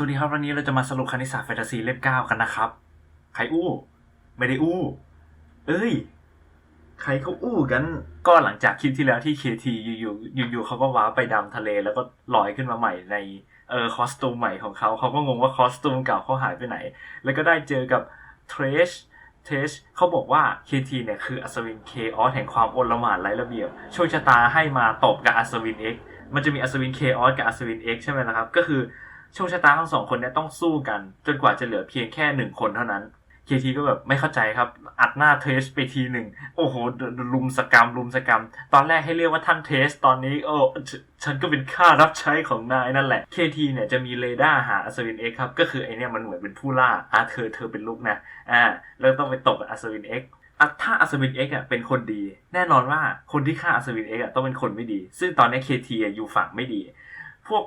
สวัสดีครับวันนี้เราจะมาสรุปคณิตศาสตร์แฟนตาซีเล่มเก้ากันนะครับ ใครอู้ ไม่ได้อู้ เอ้ย ใครเขาอู้กัน ก็หลังจากคลิปที่แล้วที่เคทีอยู่ๆอยู่ๆเขาก็ว้าไปดำทะเล แล้วก็ลอยขึ้นมาใหม่ในเออคอสตูมใหม่ของเขา เขาก็งงว่าคอสตูมเก่าเขาหายไปไหน แล้วก็ได้เจอกับเทรชเทรชเขาบอกว่า KT เนี่ยคืออัศวินเคออสแห่งความโอลหม่านไร้ระเบียบโชคชะตาให้มาตบกับอัศวิน X มันจะมีอัศวินเคออสกับอัศวิน X ใช่ไหมละครับ ก็คือ โชคชะตาทั้งสองคนเนี่ยต้องสู้กัน จนกว่าจะเหลือเพียงแค่หนึ่งคนเท่านั้นเคทีก็แบบไม่เข้าใจครับ อัดหน้าเทสไปทีหนึ่งโอ้โหดลุมสกรรมลุมสกรรม ตอนแรกให้เรียกว่าท่านเทส ตอนนี้โอ้ฉันก็เป็นข้ารับใช้ของนายนั่นแหละเคทีเนี่ยจะมีเรดาร์หาอัศวินเอ็กครับ ก็คือไอเนี่ยมันเหมือนเป็นผู้ล่าอะเธอเธอเป็นลูกนะอ่าแล้วต้องไปตบกับอัศวินเอ็กถ้าอัศวินเอ็กอะเป็นคนดี แน่นอนว่าคนที่ฆ่าอัศวินเอ็กอะต้องเป็นคนไม่ดี ซึ่งตอนนี้เคทีอยู่ฝั่งไม่ดี พวก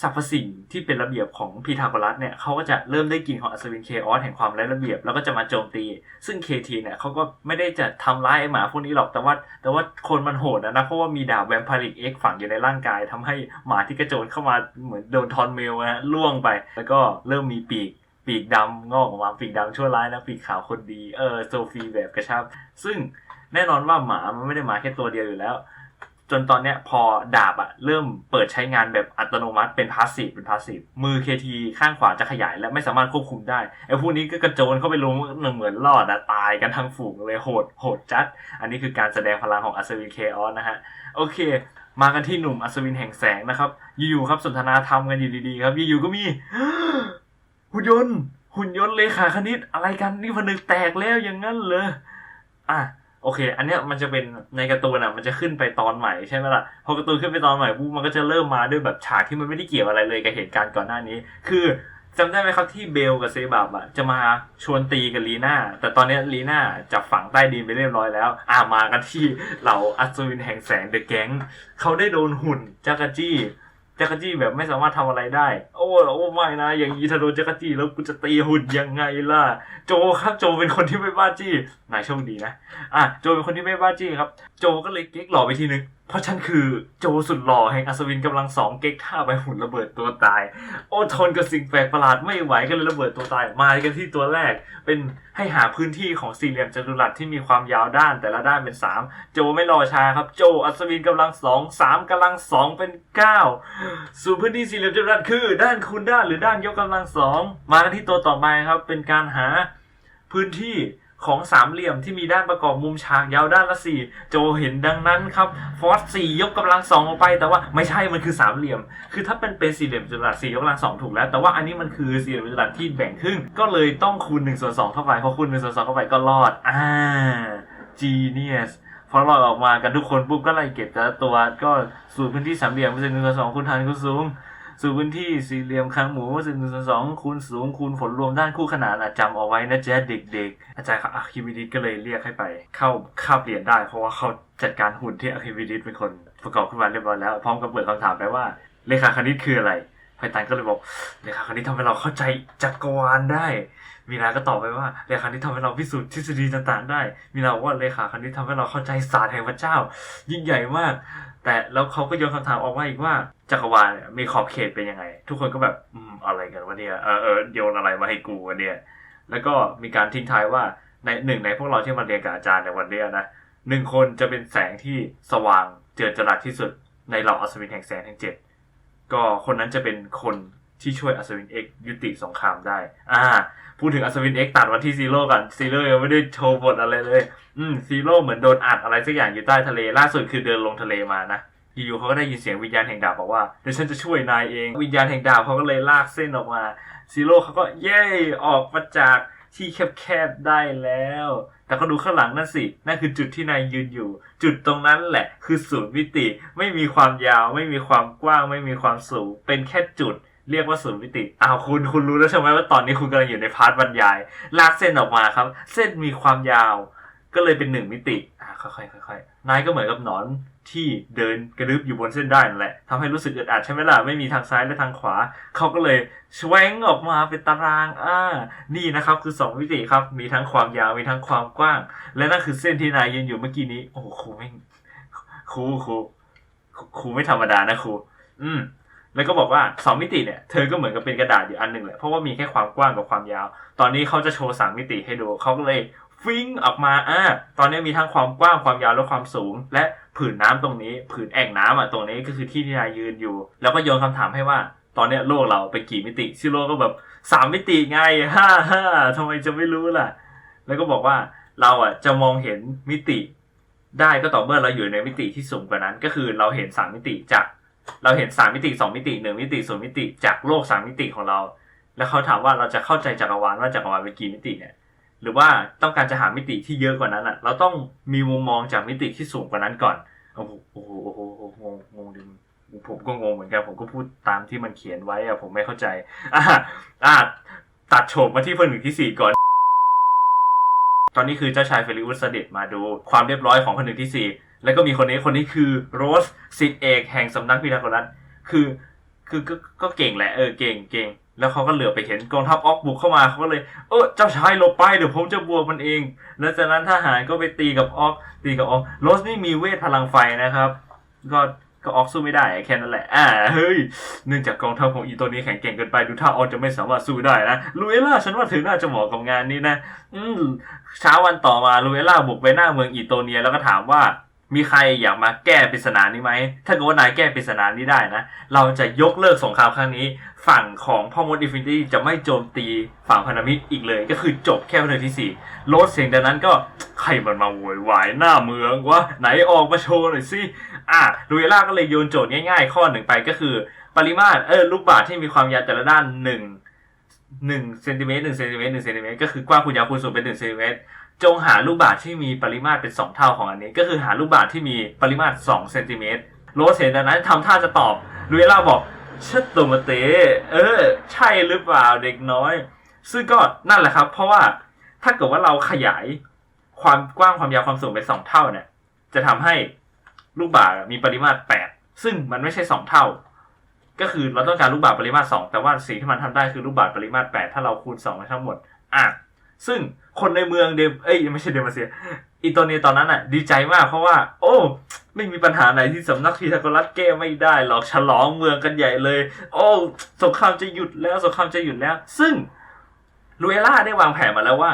สรรพสิ่งที่เป็นระเบียบของพีทาโกรัสเนี่ยเขาก็จะเริ่มได้กลิ่นของอัศวินเคออสแห่งความไร้ระเบียบแล้วก็จะมาโจมตี ซึ่งเคทีเนี่ยเขาก็ไม่ได้จะทำร้ายไอหมาพวกนี้หรอกแต่ว่า แต่ว่าคนมันโหดนะเพราะว่ามีดาบแวมไพริกเอ็กฝังอยู่ในร่างกายทำให้หมาที่กระโจนเข้ามาเหมือนโดนทอนเมลนะล่วงไป แล้วก็เริ่มมีปีกปีกดำงอกออกมาปีกดำชั่วร้ายนะปีกขาวคนดีเออโซฟีแบบกระชับ ซึ่งแน่นอนว่าหมามันไม่ได้มาแค่ตัวเดียวอยู่แล้ว จนตอนเนี้ยพอดาบอะเริ่มเปิดใช้งานแบบอัตโนมัติเป็นพาสซีฟเป็นพาสซีฟมือ KT ข้างขวาจะขยายและไม่สามารถควบคุมได้ไอ้พวกนี้ก็กระโจนเข้าไปลงเหมือนรอดอะตายกันทั้งฝูงเลยโหดโหดจัด อันนี้คือการแสดงพลังของอัศวินเคออสนะฮะ โอเค มากันที่หนุ่มอัศวินแห่งแสงนะครับ อยู่ๆครับสนทนาธรรมกันอยู่ดีๆครับอยู่ๆก็มีหุ่นยนต์หุ่นยนต์เลขาคณิตอะไรกันนี่ผนึกแตกแล้วอย่างนั้นเลยอะ โอเค อันเนี้ยมันจะเป็นในการ์ตูนอะ มันจะขึ้นไปตอนใหม่ใช่ไหมล่ะ พอการ์ตูนขึ้นไปตอนใหม่ปุ๊บมันก็จะเริ่มมาด้วยแบบฉากที่มันไม่ได้เกี่ยวอะไรเลยกับเหตุการณ์ก่อนหน้านี้ คือจำได้ไหมครับที่เบลกับเซบับอะจะมาชวนตีกับลีน่า แต่ตอนนี้ลีน่าจับฝังใต้ดินไปเรียบร้อยแล้ว อ่ามากันที่เหล่าอัศวินแห่งแสงเดอะแก๊งเขาได้โดนหุ่นจักรจี้ จักรจี้แบบไม่สามารถทำอะไรได้ โอ้โอ้ไม่นะ อย่างนี้ถ้าโดนจักรจี้แล้วกูจะตีหุ่นยังไงล่ะ โจครับโจเป็นคนที่ไม่บ้าจี้นายโชคดีนะ อะโจเป็นคนที่ไม่บ้าจี้ครับ โจก็เลยเก๊กหล่อไปทีนึง เพราะฉันคือโจสุดหล่อแห่งอัศวินกำลังสองเก๊กท่าไปหุ่นระเบิดตัวตาย โอทนกับสิ่งแปลกประหลาดไม่ไหวก็เลยระเบิดตัวตาย มากันที่ตัวแรก เป็นให้หาพื้นที่ของสี่เหลี่ยมจัตุรัสที่มีความยาวด้านแต่ละด้านเป็นสามโจไม่รอช้าครับ โจอัศวินกำลังสองสามกำลังสองเป็นเก้าสู่พื้นที่สี่เหลี่ยมจัตุรัสคือ ด้านคูณด้านหรือด้านยกกำลังสองมากันที่ตัวต่อไปครับ เป็นการหาพื้นที่ ของสามเหลี่ยมที่มีด้านประกอบมุมฉากยาวด้านละสี่โจเห็นดังนั้นครับฟอสสี่ยกกำลังสองออกไป แต่ว่าไม่ใช่มันคือสามเหลี่ยม คือถ้าเป็นเป็นสี่เหลี่ยมจัตุรัสสี่ยกกำลังสองถูกแล้ว แต่ว่าอันนี้มันคือสี่เหลี่ยมจัตุรัสที่แบ่งครึ่งก็เลยต้องคูณหนึ่งส่วนสองเข้าไปพอคูณหนึ่งส่วนสองเข้าไปก็รอดอ่า genius พอรอดออกมากันทุกคนปุ๊บก็ไล่เก็บแต่ละตัวก็สู่พื้นที่สามเหลี่ยมเป็นหนึ่งส่วนสองคูณฐานคูณสูง สู่พื้นที่สี่เหลี่ยมคางหมูซึ่งหนึ่งส่วนสองคูณสูงคูณผลรวมด้านคู่ขนานอะจำเอาไว้นะจ๊เด็กๆ อาจารย์ครับอะคิวิดิสก็เลยเรียกให้ไป เข้าคาบเรียนได้ เพราะว่าเขาจัดการหุ่นที่อะคิวิดิสเป็นคนประกอบขึ้นมาเรียบร้อยแล้ว พร้อมกับเปิดคำถามไปว่าเลขาคณิตคืออะไรไพตันก็เลยบอกเลขาคณิตทำให้เราเข้าใจจักรวาลได้ มีนาก็ตอบไปว่าเลขาคณิตทำให้เราพิสูจน์ทฤษฎีต่างๆ ได้ มีนาว่าเลขาคณิตทำให้เราเข้าใจศาสตร์แห่งพระเจ้า ยิ่งใหญ่มาก แต่แล้วเขาก็โยนคำถามออกมาอีกว่าจักรวาลมีขอบเขตเป็นยังไง ทุกคนก็แบบอืมอะไรกันวะเนี่ยเออเออโยนอะไรมาให้กูวะเนี่ยแล้วก็มีการทิ้งท้ายว่าในหนึ่งในพวกเราที่มาเรียนกับอาจารย์ในวันเนี้ยนะหนึ่งคนจะเป็นแสงที่สว่างเจิดจรัสที่สุดในเหล่าอัศวินแห่งแสงทั้งเจ็ดก็คนนั้นจะเป็นคน ที่ช่วยอัศวินเอ็กยุติสงครามได้ อ่า พูดถึงอัศวินเอ็กตัดมาที่ซีโร่ก่อนซีโร่ยังไม่ได้โชว์บทอะไรเลย อืมซีโร่เหมือนโดนอัดอะไรสักอย่างอยู่ใต้ทะเล ล่าสุดคือเดินลงทะเลมานะอยู่ๆเขาก็ได้ยินเสียงวิญญาณแห่งดาบบอกว่าเดี๋ยวฉันจะช่วยนายเอง วิญญาณแห่งดาบเขาก็เลยลากเส้นออกมาซีโร่เขาก็เย้ออกมาจากที่แคบๆได้แล้ว แต่ก็ดูข้างหลังนั่นสิ นั่นคือจุดที่นายยืนอยู่ จุดตรงนั้นแหละ คือศูนย์มิติ ไม่มีความยาว ไม่มีความกว้าง ไม่มีความสูง เป็นแค่จุด เรียกว่าศูนย์มิติ อ้าวคุณคุณรู้แล้วใช่ไหมว่าตอนนี้คุณกำลังอยู่ในพาร์ทบรรยาย ลากเส้นออกมาครับ เส้นมีความยาว ก็เลยเป็นหนึ่งมิติ อ่าค่อยๆค่อยๆนายก็เหมือนกับหนอนที่เดินกระดึบอยู่บนเส้นได้นั่นแหละทำให้รู้สึกอึดอัดใช่ไหมล่ะ ไม่มีทางซ้ายและทางขวา เขาก็เลยแชวงออกมาเป็นตาราง อ่า นี่นะครับคือสองมิติครับ มีทั้งความยาว มีทั้งความกว้าง และนั่นคือเส้นที่นายยืนอยู่เมื่อกี้นี้ โอ้โหครูไม่งครูครูครูครูไม่ธรรมดานะครู อืม แล้วก็บอกว่าสองมิติเนี่ยเธอก็เหมือนกับเป็นกระดาษอยู่อันหนึ่งแหละเพราะว่ามีแค่ความกว้างกับความยาว ตอนนี้เขาจะโชว์สามมิติให้ดูเขาก็เลยฟิ้งออกมาอ่าตอนนี้มีทั้งความกว้างความยาวและความสูง และผืนน้ำตรงนี้ ผืนแอ่งน้ำอะตรงนี้ก็คือที่ที่นายยืนอยู่ แล้วก็โยนคำถามให้ว่า ตอนนี้โลกเราเป็นกี่มิติซิโร่ก็แบบสามมิติไงฮ่าฮ่าทำไมจะไม่รู้ล่ะ แล้วก็บอกว่าเราอะจะมองเห็นมิติได้ก็ต่อเมื่อเราอยู่ในมิติที่สูงกว่านั้น ก็คือเราเห็นสามมิติจาก เราเห็นสามมิติสองมิติหนึ่งมิติศูนย์มิติจากโลกสามมิติของเรา แล้วเขาถามว่าเราจะเข้าใจจักรวาลว่าจักรวาลเป็นกี่มิติเนี่ย หรือว่าต้องการจะหามิติที่เยอะกว่านั้นอะ เราต้องมีมุมมองจากมิติที่สูงกว่านั้นก่อนโอ้โหโอ้โหโอ้โหโอ้โหงงงงดิผมก็งงเหมือนกันผมก็พูดตามที่มันเขียนไว้อะผมไม่เข้าใจอะอะตัดโฉบมาที่คนหนึ่งที่สี่ก่อน ตอนนี้คือเจ้าชายเฟลิอุสเสด็จมาดูความเรียบร้อยของคนหนึ่งที่สี่ แล้วก็มีคนนี้คนนี้คือโรสสิทธิเอกแห่งสำนักพิทาโกรัสคือคือก็ก็เก่งแหละเออเก่งเก่งแล้วเขาก็เหลือไปเห็นกองทัพออกบุกเข้ามาเขาก็เลยเออเจ้าชายหลบไปเดี๋ยวผมจะบวกมันเอง แล้วจากนั้นทหารก็ไปตีกับออกตีกับออกโรสนี่มีเวทพลังไฟนะครับ ก็ก็ออกสู้ไม่ได้แค่นั้นแหละ อ่า เฮ้ย เนื่องจากกองทัพของอีตัวนี้แข็งแกร่งเกินไปดูท่าออกจะไม่สามารถสู้ได้นะลูเอล่าฉันว่าเธอน่าจะเหมาะกับงานนี้นะ อืมเช้าวันต่อมาลูเอล่าบุกไปหน้าเมืองอีโตเนียแล้วก็ถามว่า มีใครอยากมาแก้ปริศนานี้ไหม ถ้าเกิดว่านายแก้ปริศนานี้ได้นะ เราจะยกเลิกสงครามครั้งนี้ ฝั่งของพ่อมดอินฟินิตี้จะไม่โจมตีฝั่งพันธมิตรอีกเลย ก็คือจบแค่วันที่สี่โรสเสียงดังนั้นก็ใครมันมาโวยวายหน้าเมืองวะไหนออกมาโชว์หน่อยสิ อะลูเอล่าก็เลยโยนโจทย์ง่ายๆ ข้อหนึ่งไปก็คือ ปริมาตรเออลูกบาศที่มีความยาวแต่ละด้านหนึ่ง หนึ่งเซนติเมตรหนึ่งเซนติเมตรหนึ่งเซนติเมตรก็คือกว้างคูณยาวคูณสูงเป็นหนึ่งเซนติเมตรจงหาลูกบาศก์ที่มีปริมาตรเป็น2เท่าของอันนี้ ก็คือหาลูกบาศก์ที่มีปริมาตร2เซนติเมตรโรสเห็นดังนั้นทำท่าจะตอบลูเอล่าบอกชัดตัวมาเตเออ ใช่หรือเปล่าเด็กน้อย ซึ่งก็นั่นแหละครับ เพราะว่าถ้าเกิดว่าเราขยายความกว้างความยาวความสูงเป็นสองเท่าเนี่ย จะทำให้ลูกบาศก์มีปริมาตร8ซึ่งมันไม่ใช่2เท่า ก็คือเราต้องการลูกบาศก์ปริมาตร2แต่ว่าสิ่งที่มันทำได้คือลูกบาศก์ปริมาตร8ถ้าเราคูณ2ทั้งหมด อะซึ่งคนในเมืองเดมเอ้ยไม่ใช่เดมาเซียอิโตเนียตอนนั้นอะ ดีใจมากเพราะว่า โอ้ ไม่มีปัญหาไหนที่สำนักพีทาโกรัสแก้ไม่ได้หรอกฉลองเมืองกันใหญ่เลย โอ้สงครามจะหยุดแล้วสงครามจะหยุดแล้ว ซึ่งลูเอล่าได้วางแผนมาแล้วว่า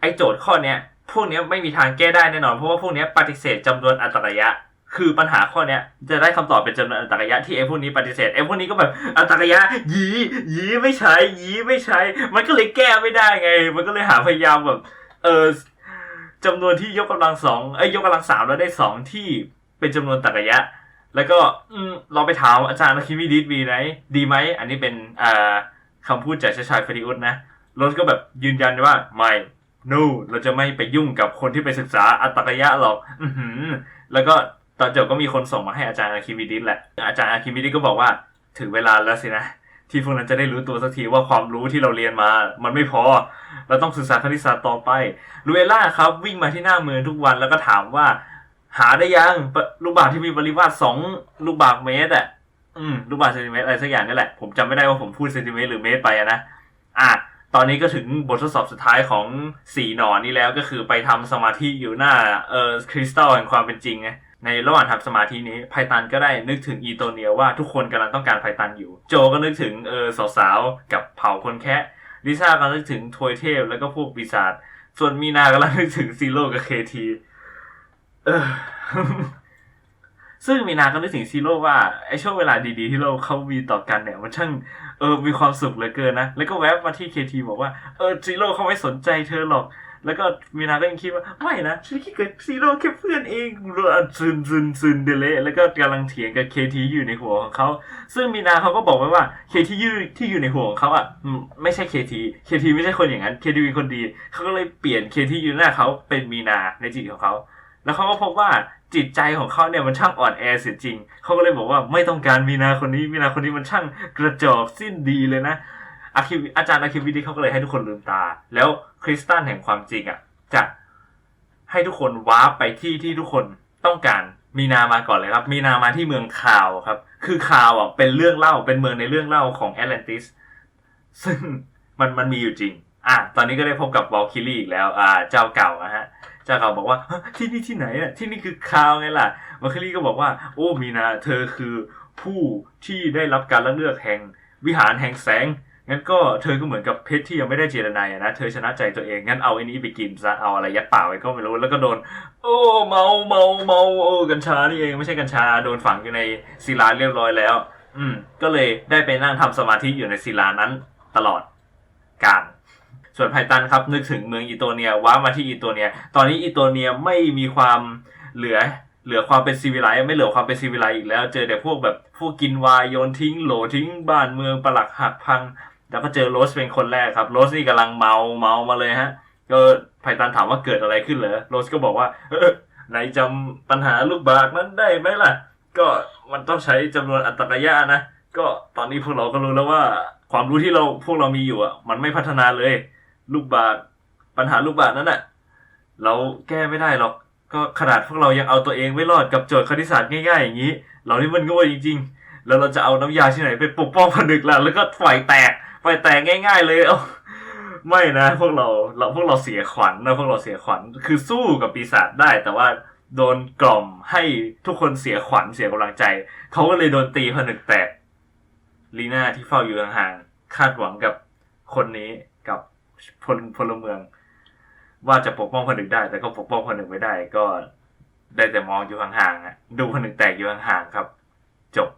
ไอโจทย์ข้อเนี้ยพวกเนี้ยไม่มีทางแก้ได้แน่นอน เพราะว่าพวกเนี้ยปฏิเสธจำนวนอัตระยะ คือปัญหาข้อเนี้ยจะได้คำตอบเป็นจำนวนอัตระยะที่ไอ้พวกนี้ปฏิเสธไอ้พวกนี้ก็แบบอัตระยะหยีหยีไม่ใช้หยีไม่ใช้ มันก็เลยแก้ไม่ได้ไง มันก็เลยหาพยายามแบบเออจำนวนที่ยกกำลังสองเอ้ยยกกำลังสามแล้วได้สองที่เป็นจำนวนตรรยะ แล้วก็อเราไปถามอาจารย์คิมิดิสมีไหมดีไหมอันนี้เป็นอ่าคำพูดจากชายชายฟริอุสนะรถก็แบบยืนยันว่าไม่ no เราจะไม่ไปยุ่งกับคนที่ไปศึกษาอัตรยะหรอก อืแล้วก็ ตอนจบก็มีคนส่งมาให้อาจารย์อาคิมิดิสแหละ อาจารย์อาคิมิดิสก็บอกว่าถึงเวลาแล้วสินะ ที่พวกนั้นจะได้รู้ตัวสักทีว่าความรู้ที่เราเรียนมา มันไม่พอ เราต้องศึกษาคณิตศาสตร์ต่อไปลูเอล่าครับ วิ่งมาที่หน้าเมืองทุกวันแล้วก็ถามว่า หาได้ยังลูกบาศก์ที่มีปริมาตรสองลูกบาศก์เมตรอะอืมลูกบาศก์เซนติเมตรอะไรสักอย่างนี่แหละ ผมจำไม่ได้ว่าผมพูดเซนติเมตรหรือเมตรไปอะนะอะตอนนี้ก็ถึงบททดสอบสุดท้ายของสี่หนอนนี้แล้วก็คือไปทำสมาธิอยู่หน้าเออคริสตัลแห่งความเป็นจริงไง ในระหว่างทำสมาธินี้ไพตันก็ได้นึกถึงอีโตเนียว่าทุกคนกำลังต้องการไพตันอยู่ โจก็นึกถึงเออสาวๆกับเผ่าคนแคะลิซ่าก็นึกถึงทวยเทพแล้วก็พวกปีศาจส่วนมีนากำลังนึกถึงซีโร่กับเคทีเออซึ่งมีนาก็นึกถึงซีโร่ว่าไอช่วงเวลาดีๆ ที่เราเขามีต่อกันเนี่ย มันช่างเออมีความสุขเหลือเกินนะ แล้วก็แวบมาที่เคทีบอกว่าเออซีโร่เขาไม่สนใจเธอหรอก แล้วก็มีนาก็ยังคิดว่าไม่นะฉันคิดกับซีโร่แค่เพื่อนเองรัวซึนซึนซึนเดเลแล้วก็กำลังเถียงกับเคทีอยู่ในหัวของเขาซึ่งมีนาเขาก็บอกไว้ว่าเคทีที่ที่อยู่ในหัวของเขาอะไม่ใช่เคทีเคทีไม่ใช่คนอย่างนั้นเคทีเป็นคนดีเขาก็เลยเปลี่ยนเคทีอยู่หน้าเขาเป็นมีนาในจิตของเขาแล้วเขาก็พบว่าจิตใจของเขาเนี่ยมันช่างอ่อนแอเสียจริง เขาก็เลยบอกว่าไม่ต้องการมีนาคนนี้มีนาคนนี้มันช่างกระจอกสิ้นดีเลยนะอาคิวอาจารย์อาคิวิดีเขาก็เลยให้ทุกคนลืมตา แล้ว คริสตัลแห่งความจริงอะจะให้ทุกคนว้าร์ปไปที่ที่ทุกคนต้องการมีนามาก่อนเลยครับ มีนามาที่เมืองคาวครับ คือคาวอะเป็นเรื่องเล่าเป็นเมืองในเรื่องเล่าของแอตแลนติสซึ่งมันมันมีอยู่จริง อะตอนนี้ก็ได้พบกับวอลคิลี่อีกแล้ว อ่า เจ้าเก่านะฮะ เจ้าเก่าบอกว่าที่นี่ที่ไหนอะที่นี่คือคาวไงล่ะวอลคิลี่ก็บอกว่า โอ้มีนาเธอคือผู้ที่ได้รับการเลือกแห่งวิหารแห่งแสง งั้นก็เธอก็เหมือนกับเพชรที่ยังไม่ได้เจรนายอะนะ เธอชนะใจตัวเองงั้นเอาไอ้นี้ไปกินซะเอาอะไรยัดปากไว้ก็ไม่รู้แล้วก็โดน โอ้เมาเมาเมาโอ้กัญชานี่เองไม่ใช่กัญชาโดนฝังอยู่ในศิลาเรียบร้อยแล้ว อืม ก็เลยได้ไปนั่งทำสมาธิอยู่ในศิลานั้นตลอดการส่วนไพตันครับนึกถึงเมืองอีโตเนียว้ามาที่อีโตเนีย ตอนนี้อีโตเนียไม่มีความเหลือเหลือความเป็นซีวิไลไม่เหลือความเป็นซีวิไลอีกแล้ว เจอแต่พวกแบบพวกกินวายโยนทิ้งโหลทิ้งบ้านเมืองปลักหักพัง แล้วก็เจอโรสเป็นคนแรกครับโรสนี่กำลังเมาเมามาเลยฮะ ก็ไพตันถามว่าเกิดอะไรขึ้นเหรอโรสก็บอกว่าเออไหนจำปัญหาลูกบากนั้นได้ไหมล่ะ ก็มันต้องใช้จำนวนอัตรายะนะก็ตอนนี้พวกเราก็รู้แล้วว่า ความรู้ที่เราพวกเรามีอยู่อะ มันไม่พัฒนาเลย ลูกบากปัญหาลูกบากนั้นอะเราแก้ไม่ได้หรอกก็ขนาดพวกเรายังเอาตัวเองไม่รอดกับโจทย์คณิตศาสตร์ง่ายๆอย่างนี้ เรานี่มันโง่จริง ๆ แล้วเราจะเอาน้ำยาที่ไหนไปปกป้องผนึกล่ะแล้วก็ไฟแตก ไฟแตกง่าย ๆ เลยเอ้าไม่นะ พวกเราเราพวกเราเสียขวัญนะพวกเราเสียขวัญคือสู้กับปีศาจได้ แต่ว่าโดนกล่อมให้ทุกคนเสียขวัญเสียกำลังใจเขาก็เลยโดนตีผนึกแตกลีน่าที่เฝ้าอยู่ห่างๆคาดหวังกับคนนี้กับพลพลเมือง ว่าจะปกป้องผนึกได้ แต่ก็ปกป้องผนึกไม่ได้ก็ได้แต่มองอยู่ห่างๆดูผนึกแตกอยู่ห่างๆครับ จบ